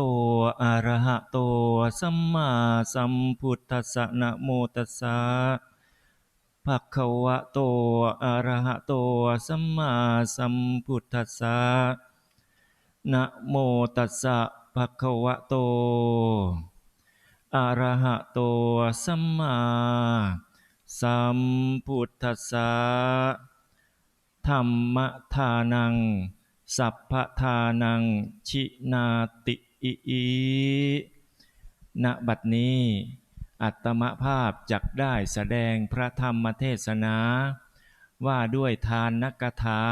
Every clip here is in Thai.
โตอะระหะโต สัมมาสัมพุทธัสสะนะโมตัสสะภะคะวะโตอะระหะโต สัมมาสัมพุทธัสสะนะโมตัสสะภะคะวะโตอะระหะโต สัมมาสัมพุทธัสสะธรรมทานัง สัพพทานัง ชินาติ อิอิณบัดนี้ อัตมภาพจักได้แสดงพระธรรมเทศนา ว่าด้วยทานนักถา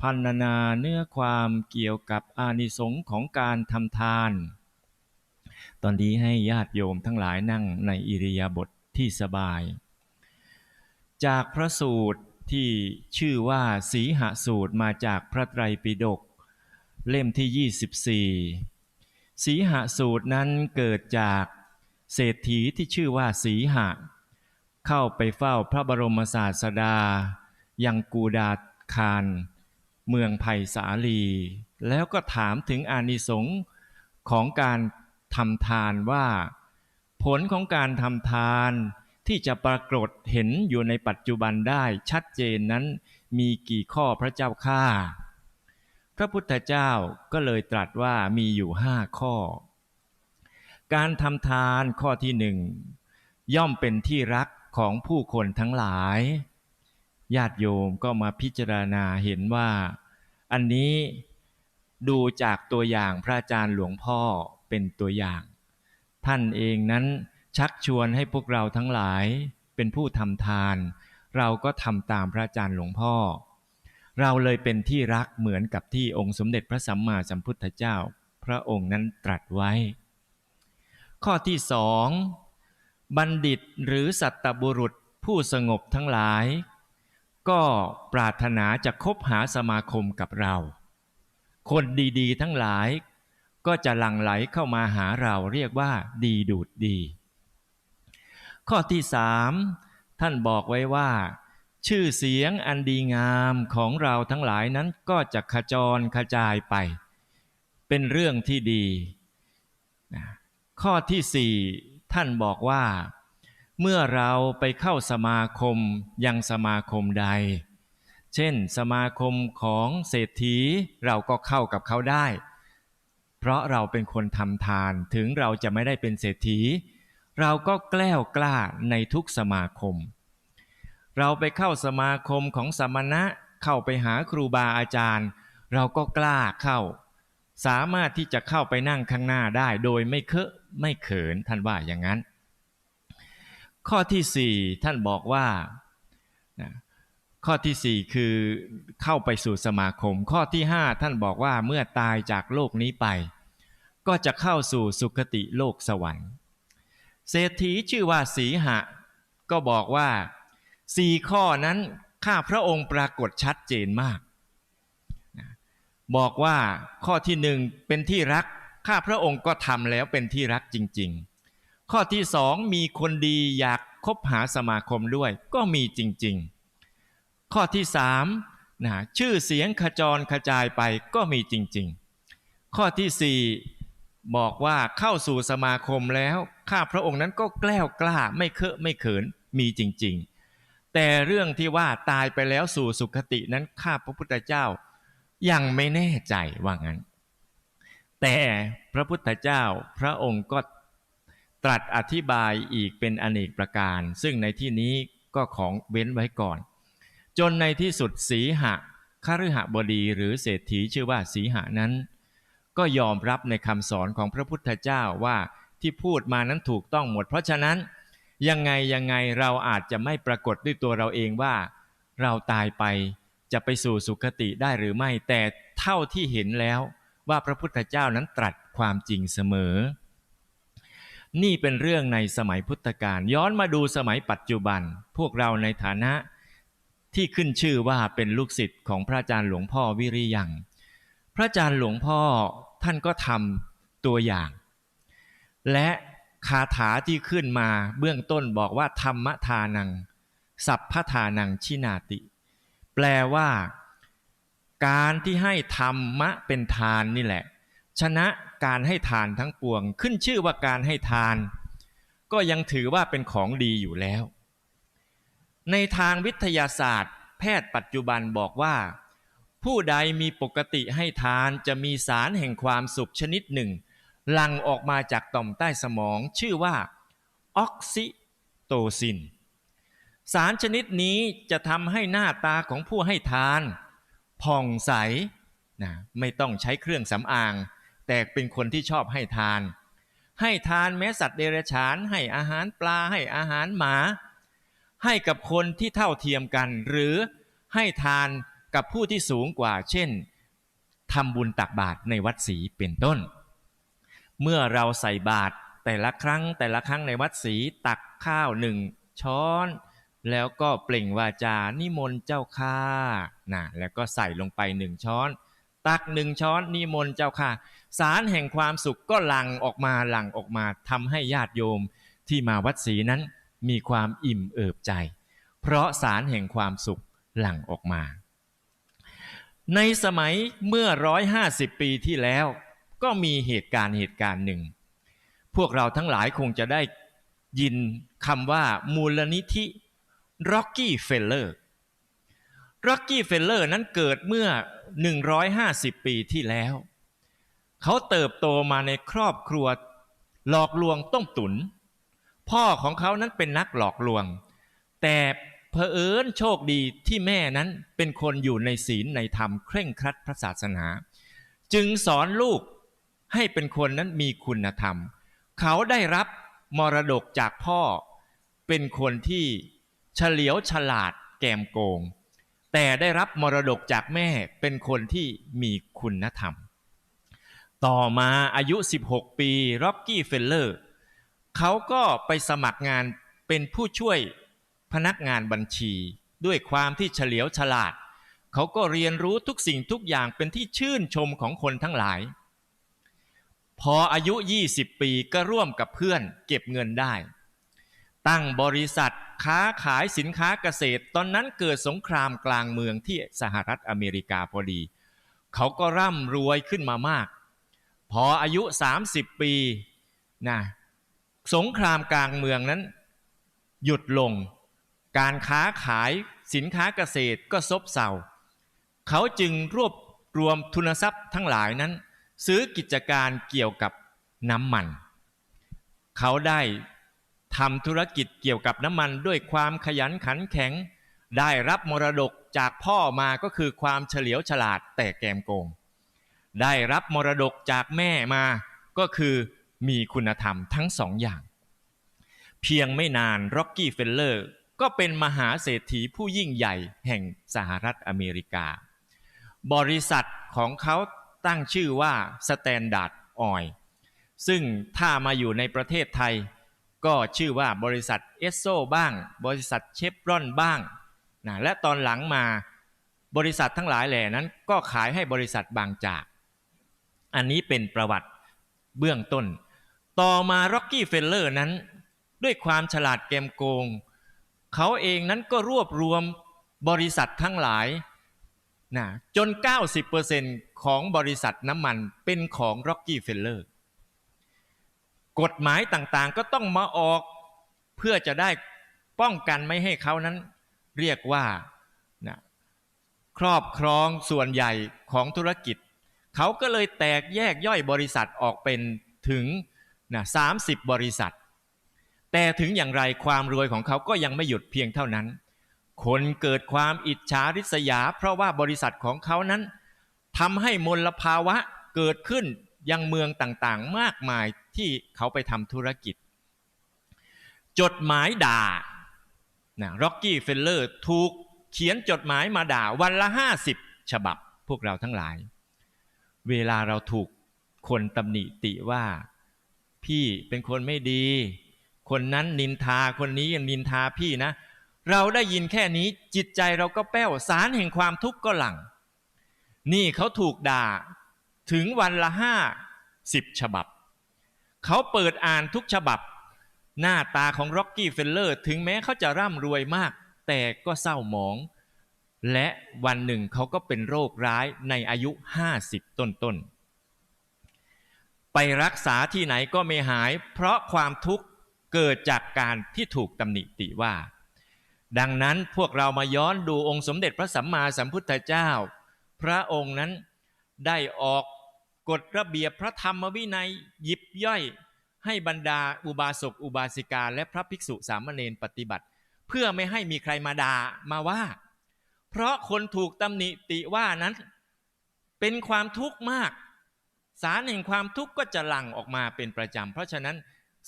พันนาเนื้อความเกี่ยวกับอานิสงส์ของการทำทาน ตอนนี้ให้ญาติโยมทั้งหลายนั่งในอิริยาบถทที่สบาย จากพระสูตรที่ชื่อว่าสีหสูตรมาจากพระไตรปิฎกเล่มที่ 24 สีหสูตรนั้นเกิดจากเศรษฐีที่ชื่อว่าสีหะ เข้าไปเฝ้าพระบรมศาสดา ยังกูดาคาร เมืองไผ่สาลี แล้วก็ถามถึงอานิสงส์ของการทำทานว่า ผลของการทำทานที่จะปรากฏเห็นอยู่ในปัจจุบันได้ชัดเจนนั้นมีกี่ข้อพระเจ้าข้า พระพุทธเจ้าก็เลยตรัสว่ามีอยู่ห้าข้อ การทำทานข้อที่หนึ่งย่อมเป็นที่รักของผู้คนทั้งหลาย ญาติโยมก็มาพิจารณาเห็นว่า อันนี้ดูจากตัวอย่างพระอาจารย์หลวงพ่อเป็นตัวอย่าง ท่านเองนั้นชักชวนให้พวกเราทั้งหลายเป็นผู้ทำทาน เราก็ทำตามพระอาจารย์หลวงพ่อ เราเลยเป็นที่รักเหมือนกับที่องค์สมเด็จพระสัมมาสัมพุทธเจ้า พระองค์นั้นตรัสไว้ ข้อที่สองบัณฑิตหรือสัตบุรุษผู้สงบทั้งหลาย ก็ปรารถนาจะคบหาสมาคมกับเรา คนดีๆ ทั้งหลาย ก็จะหลั่งไหลเข้ามาหาเราเรียกว่า ดีดูดดี ข้อที่สามท่านบอกไว้ว่า ชื่อเสียงอันดีงามของเราทั้งหลายนั้นก็จะขจรกระจายไป เป็นเรื่องที่ดี ข้อที่สี่ท่านบอกว่า เมื่อเราไปเข้าสมาคมยังสมาคมใด เช่นสมาคมของเศรษฐีเราก็เข้ากับเขาได้ เพราะเราเป็นคนทำทานถึงเราจะไม่ได้เป็นเศรษฐี เราก็แกล้วกล้าในทุกสมาคม เราไปเข้าสมาคมของสมณะเข้าไปหาครูบาอาจารย์ เราก็กล้าเข้า สามารถที่จะเข้าไปนั่งข้างหน้าได้โดยไม่เคอะไม่เขินท่านว่าอย่างนั้น ข้อที่สี่ท่านบอกว่าข้อที่สี่คือเข้าไปสู่สมาคม ข้อที่ห้าท่านบอกว่าเมื่อตายจากโลกนี้ไป ก็จะเข้าสู่สุคติโลกสวรรค์ เศรษฐีชื่อว่าสีหะ ก็บอกว่า สี่ข้อนั้นข้าพระองค์ปรากฏชัดเจนมาก บอกว่าข้อที่หนึ่งเป็นที่รักข้าพระองค์ก็ทำแล้วเป็นที่รักจริง ๆ ข้อที่สองมีคนดีอยากคบหาสมาคมด้วย ก็มีจริง ๆ ข้อที่สามนะชื่อเสียงขจรกระจายไปก็มีจริง ๆ ข้อที่สี่บอกว่าเข้าสู่สมาคมแล้ว ข้าพระองค์นั้นก็แกล้วกล้าไม่เคอะไม่เขินมีจริง ๆ แต่เรื่องที่ว่าตายไปแล้วสู่สุคตินั้นข้าพระพุทธเจ้ายังไม่แน่ใจว่างั้น แต่พระพุทธเจ้าพระองค์ก็ตรัสอธิบายอีกเป็นอเนกประการ ซึ่งในที่นี้ก็ของเว้นไว้ก่อน จนในที่สุดสีหะคฤหบดีหรือเศรษฐีชื่อว่าสีหะนั้น ก็ยอมรับในคำสอนของพระพุทธเจ้าว่าที่พูดมานั้นถูกต้องหมด เพราะฉะนั้น ยังไงยังไงเราอาจจะไม่ปรากฏด้วยตัวเราเองว่า เราตายไปจะไปสู่สุคติได้หรือไม่ แต่เท่าที่เห็นแล้วว่าพระพุทธเจ้านั้นตรัสความจริงเสมอ นี่เป็นเรื่องในสมัยพุทธกาลย้อนมาดูสมัยปัจจุบัน พวกเราในฐานะที่ขึ้นชื่อว่าเป็นลูกศิษย์ของพระอาจารย์หลวงพ่อวิริยัง พระอาจารย์หลวงพ่อท่านก็ทำตัวอย่าง และ คาถาที่ขึ้นมาเบื้องต้นบอกว่า ธรรมทานัง สัพพทานังชินาติ แปลว่า การที่ให้ธรรมะเป็นทานนี่แหละ ชนะการให้ทานทั้งปวง ขึ้นชื่อว่าการให้ทาน ก็ยังถือว่าเป็นของดีอยู่แล้ว ในทางวิทยาศาสตร์ แพทย์ปัจจุบันบอกว่า ผู้ใดมีปกติให้ทานจะมีสารแห่งความสุขชนิดหนึ่ง หลั่งออกมาจากต่อมใต้สมองชื่อว่าออกซิโตซิน สารชนิดนี้จะทำให้หน้าตาของผู้ให้ทาน ผ่องใสนะไม่ต้องใช้เครื่องสำอาง แต่เป็นคนที่ชอบให้ทาน ให้ทานแม้สัตว์เดรัจฉาน ให้อาหารปลาให้อาหารหมา ให้กับคนที่เท่าเทียมกัน หรือให้ทานกับผู้ที่สูงกว่า เช่นทำบุญตักบาตรในวัดศรีเป็นต้น เมื่อเราใส่บาตรแต่ละครั้งแต่ละครั้งในวัดศรีตักข้าวหนึ่งช้อน แล้วก็เปล่งวาจานิมนต์เจ้าข้านะแล้วก็ใส่ลงไปหนึ่งช้อน ตักหนึ่งช้อนนิมนต์เจ้าข้าสารแห่งความสุขก็หลั่งออกมาหลั่งออกมาทำให้ญาติโยมที่มาวัดศรีนั้นมีความอิ่มเอิบใจ เพราะสารแห่งความสุขหลั่งออกมา ในสมัยเมื่อร้อยห้าสิบปีที่แล้ว ก็มีเหตุการณ์เหตุการณ์หนึ่ง พวกเราทั้งหลายคงจะได้ยินคำว่ามูลนิธิ Rocky Feller Rocky Feller นั้นเกิดเมื่อ 150 ปีที่แล้ว เขาเติบโตมาในครอบครัวหลอกลวงต้มตุน พ่อของเขานั้นเป็นนักหลอกลวง แต่เผอิญโชคดีที่แม่นั้นเป็นคนอยู่ในศีลในธรรมเคร่งครัดพระศาสนา จึงสอนลูก ให้เป็นคนนั้นมีคุณธรรม เขาได้รับมรดกจากพ่อ เป็นคนที่เฉลียวฉลาดแกมโกง แต่ได้รับมรดกจากแม่เป็นคนที่มีคุณธรรม ต่อมาอายุ 16 ปีร็อกกี้เฟลเลอร์เขาก็ไปสมัครงานเป็นผู้ช่วยพนักงานบัญชี ด้วยความที่เฉลียวฉลาด เขาก็เรียนรู้ทุกสิ่งทุกอย่างเป็นที่ชื่นชมของคนทั้งหลาย พออายุ 20 ปีก็ร่วมกับเพื่อนเก็บเงินได้ ตั้งบริษัทค้าขายสินค้าเกษตร ตอนนั้นเกิดสงครามกลางเมืองที่สหรัฐอเมริกาพอดี เขาก็ร่ำรวยขึ้นมามาก พออายุ 30 ปีนะสงครามกลางเมืองนั้น หยุดลง การค้าขายสินค้าเกษตรก็ซบเซาเขาจึงรวบรวมทุนทรัพย์ทั้งหลายนั้น ซื้อกิจการเกี่ยวกับน้ำมัน เขาได้ทำธุรกิจเกี่ยวกับน้ำมันด้วยความขยันขันแข็ง ได้รับมรดกจากพ่อมาก็คือความเฉลียวฉลาดแต่แกมโกง ได้รับมรดกจากแม่มาก็คือมีคุณธรรมทั้งสองอย่าง เพียงไม่นานร็อกกี้เฟลเลอร์ก็เป็นมหาเศรษฐีผู้ยิ่งใหญ่แห่งสหรัฐอเมริกา บริษัทของเขา ตั้งชื่อว่าสแตนดาร์ดออยซึ่งถ้ามาอยู่ในประเทศไทย ก็ชื่อว่าบริษัทเอสโซบ้าง บริษัทเชฟรอนบ้างนะและตอนหลังมาบริษัททั้งหลายแหล่นั้นก็ขายให้บริษัทบางจาก อันนี้เป็นประวัติเบื้องต้น ต่อมาร็อกกี้เฟลเลอร์นั้น ด้วยความฉลาดเกมโกง เขาเองนั้นก็รวบรวมบริษัททั้งหลาย นะจน 90%ของบริษัทน้ำมันเป็นของร็อกกี้เฟลเลอร์กฎหมายต่างๆก็ต้องมาออกเพื่อจะได้ป้องกันไม่ให้เขานั้นเรียกว่านะครอบครองส่วนใหญ่ของธุรกิจ เขาก็เลยแตกแยกย่อยบริษัทออกเป็นถึงนะสามสิบบริษัท แต่ถึงอย่างไรความรวยของเขาก็ยังไม่หยุดเพียงเท่านั้น คนเกิดความอิจฉาริษยา เพราะว่าบริษัทของเขานั้นทำให้มลภาวะเกิดขึ้นยังเมืองต่างๆ มากมายที่เขาไปทำธุรกิจ จดหมายด่านะร็อกกี้เฟลเลอร์ถูกเขียนจดหมายมาด่าวันละห้าสิบฉบับพวกเราทั้งหลาย เวลาเราถูกคนตำหนิติว่า พี่เป็นคนไม่ดี คนนั้นนินทาคนนี้ยังนินทาพี่นะ เราได้ยินแค่นี้จิตใจเราก็แป้วสารแห่งความทุกข์ก็หลัง นี่เขาถูกด่าถึงวันละห้าสิบฉบับ เขาเปิดอ่านทุกฉบับ หน้าตาของร็อกกี้เฟลเลอร์ถึงแม้เขาจะร่ำรวยมาก แต่ก็เศร้าหมอง และวันหนึ่งเขาก็เป็นโรคร้ายในอายุห้าสิบต้นๆ ไปรักษาที่ไหนก็ไม่หาย เพราะความทุกข์เกิดจากการที่ถูกตำหนิติว่า ดังนั้นพวกเรามาย้อนดูองค์สมเด็จพระสัมมาสัมพุทธเจ้า พระองค์นั้นได้ออกกฎระเบียบพระธรรมวินัยยิบย่อย ให้บรรดาอุบาสกอุบาสิกา และพระภิกษุสามเณรปฏิบัติ เพื่อไม่ให้มีใครมาด่ามาว่า เพราะคนถูกตำหนิติว่านั้น เป็นความทุกข์มาก สารแห่งความทุกข์ก็จะหลั่งออกมาเป็นประจำ เพราะฉะนั้น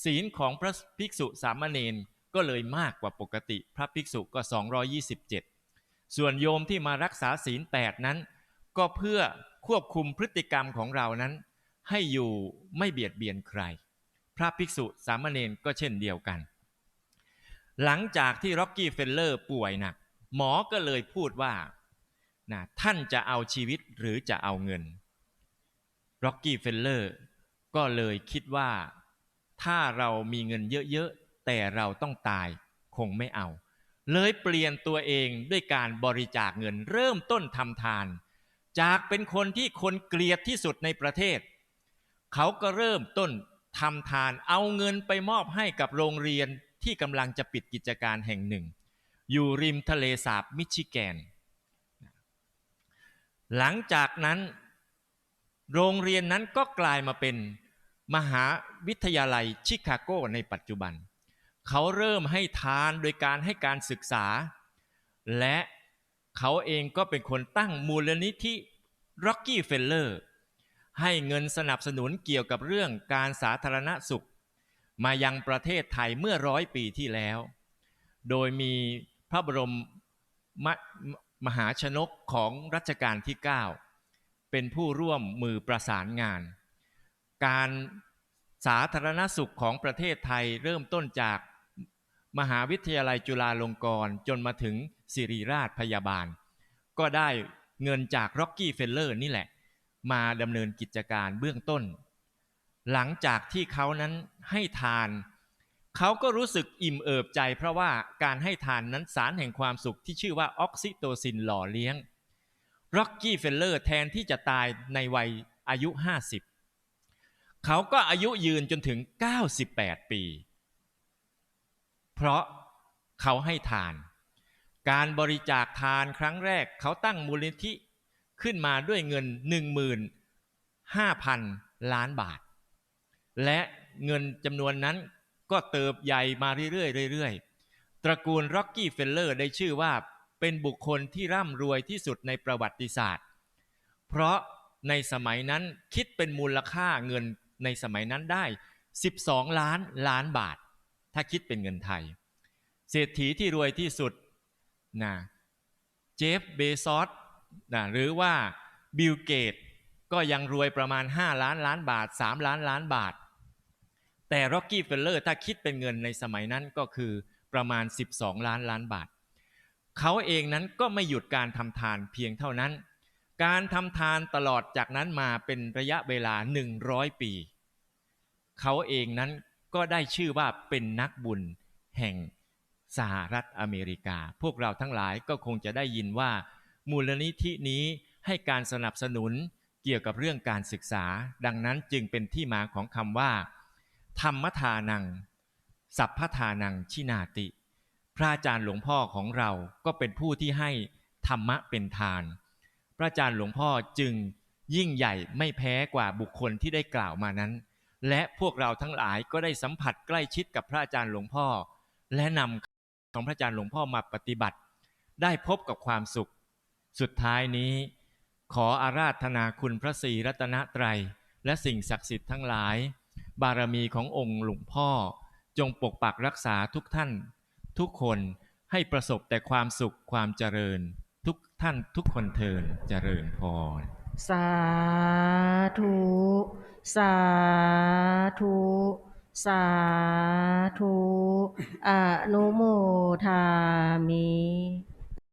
ศีลของพระภิกษุสามเณร ก็เลยมากกว่าปกติพระภิกษุก็ 227 ส่วนโยมที่มารักษาศีล8นั้น ก็เพื่อควบคุมพฤติกรรมของเรานั้น ให้อยู่ไม่เบียดเบียนใคร พระภิกษุสามเณรก็เช่นเดียวกัน หลังจากที่ร็อกกี้เฟลเลอร์ป่วยหนัก หมอก็เลยพูดว่านะท่านจะเอาชีวิตหรือจะเอาเงินร็อกกี้เฟลเลอร์ก็เลยคิดว่าถ้าเรามีเงินเยอะๆ แต่เราต้องตายคงไม่เอา เลยเปลี่ยนตัวเองด้วยการบริจาคเงินเริ่มต้นทำทาน จากเป็นคนที่คนเกลียดที่สุดในประเทศ เขาก็เริ่มต้นทำทานเอาเงินไปมอบให้กับโรงเรียนที่กำลังจะปิดกิจการแห่งหนึ่ง อยู่ริมทะเลสาบมิชิแกน หลังจากนั้น โรงเรียนนั้นก็กลายมาเป็นมหาวิทยาลัยชิคาโกในปัจจุบัน เขาเริ่มให้ทานโดยการให้การศึกษา และเขาเองก็เป็นคนตั้งมูลนิธิ Rocky Feller ให้เงินสนับสนุนเกี่ยวกับเรื่องการสาธารณสุข มายังประเทศไทยเมื่อร้อยปีที่แล้ว โดยมีพระบรมมมหาชนกของรัชกาลที่ 9 เป็นผู้ร่วมมือประสานงาน การสาธารณสุขของประเทศไทยเริ่มต้นจาก มหาวิทยาลัยจุฬาลงกรณ์จนมาถึงศิริราชพยาบาล ก็ได้เงินจากร็อกกี้เฟลเลอร์นี่แหละ มาดำเนินกิจการเบื้องต้น หลังจากที่เขานั้นให้ทาน เขาก็รู้สึกอิ่มเอิบใจ เพราะว่าการให้ทานนั้นสารแห่งความสุขที่ชื่อว่าออกซิโตซินหล่อเลี้ยงร็อกกี้เฟลเลอร์แทนที่จะตายในวัยอายุ 50 เขาก็อายุยืนจนถึง 98 ปี เพราะเขาให้ทาน การบริจาคทานครั้งแรกเขาตั้งมูลนิธิขึ้นมาด้วยเงิน 15,000 ล้านบาท และเงินจำนวนนั้นก็เติบใหญ่มาเรื่อยๆเรื่อยๆ ตระกูลร็อกกี้เฟลเลอร์ได้ชื่อว่าเป็นบุคคลที่ร่ำรวยที่สุดในประวัติศาสตร์ เพราะในสมัยนั้นคิดเป็นมูลค่าเงินในสมัยนั้นได้ 12 ล้านล้านบาท ถ้าคิดเป็นเงินไทย เศรษฐีที่รวยที่สุดนะเจฟเบซอสนะหรือว่าบิลเกตก็ยังรวยประมาณ 5 ล้านล้านบาท 3 ล้านล้านบาท แต่ร็อกกี้เฟลเลอร์ถ้าคิดเป็นเงินในสมัยนั้นก็คือประมาณ 12 ล้านล้านบาท เขาเองนั้นก็ไม่หยุดการทำทานเพียงเท่านั้น การทำทานตลอดจากนั้นมาเป็นระยะเวลา 100 ปี เขาเองนั้น ก็ได้ชื่อว่าเป็นนักบุญแห่งสหรัฐอเมริกา พวกเราทั้งหลายก็คงจะได้ยินว่า มูลนิธินี้ให้การสนับสนุนเกี่ยวกับเรื่องการศึกษา ดังนั้นจึงเป็นที่มาของคำว่า ธรรมทานัง สัพพทานังชินาติ พระอาจารย์หลวงพ่อของเราก็เป็นผู้ที่ให้ธรรมะเป็นทาน พระอาจารย์หลวงพ่อจึงยิ่งใหญ่ไม่แพ้กว่าบุคคลที่ได้กล่าวมานั้น และพวกเราทั้งหลายก็ได้สัมผัสใกล้ชิดกับพระอาจารย์หลวงพ่อ และนำของพระอาจารย์หลวงพ่อมาปฏิบัติ ได้พบกับความสุข สุดท้ายนี้ ขออาราธนาคุณพระศรีรัตนตรัย และสิ่งศักดิ์สิทธิ์ทั้งหลาย บารมีขององค์หลวงพ่อ จงปกปักรักษาทุกท่าน ทุกคนให้ประสบแต่ความสุขความเจริญ ทุกท่านทุกคนเทินเจริญพรสาธุ สาธุสาธุอนุโมทามิ